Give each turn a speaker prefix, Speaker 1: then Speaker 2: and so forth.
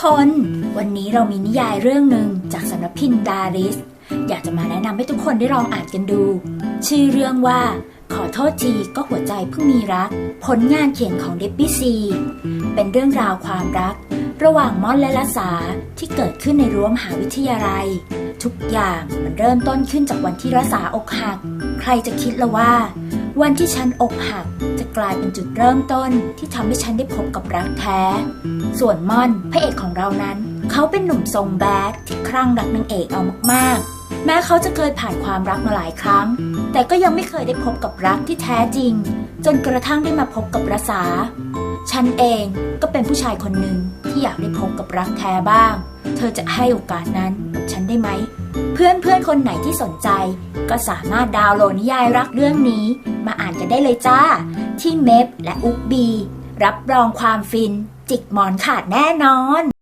Speaker 1: คน วันนี้เรามีนิยายเรื่องหนึ่งจากสำนักพิมพ์ดาริส อยากจะมาแนะนำให้ทุกคนได้ลองอ่านกันดู ชื่อเรื่องว่า ขอโทษทีก็หัวใจเพิ่งมีรัก ผลงานเขียนของเดบบี้ซี เป็นเรื่องราวความรัก ระหว่างมอนและละสาที่เกิดขึ้นในรั้วมหาวิทยาลัย ทุกอย่างมันเริ่มต้นขึ้นจากวันที่ละสาอกหัก ใครจะคิดละว่า วันที่ฉันอกหักจะกลายเป็นจุดเริ่มต้นที่ทำให้ฉันได้พบกับรักแท้ ส่วนม่อนพระเอกของเรานั้น เขาเป็นหนุ่มทรงแบดที่คลั่งรักนางเอกเอามากๆ แม้เขาจะเคยผ่านความรักมาหลายครั้ง แต่ก็ยังไม่เคยได้พบกับรักที่แท้จริง จนกระทั่งได้มาพบกับรสาฉันเองก็เป็นผู้ชายคนหนึ่งที่อยากได้พบกับรักแท้บ้าง เธอจะให้โอกาสนั้นกับฉันได้ไหม เพื่อนเพื่อนคนไหนที่สนใจ ก็สามารถดาวน์โหลดนิยายรักเรื่องนี้ มาอ่านกันได้เลยจ้า ที่เมฟและอุกบี รับรองความฟิน จิกหมอนขาดแน่นอน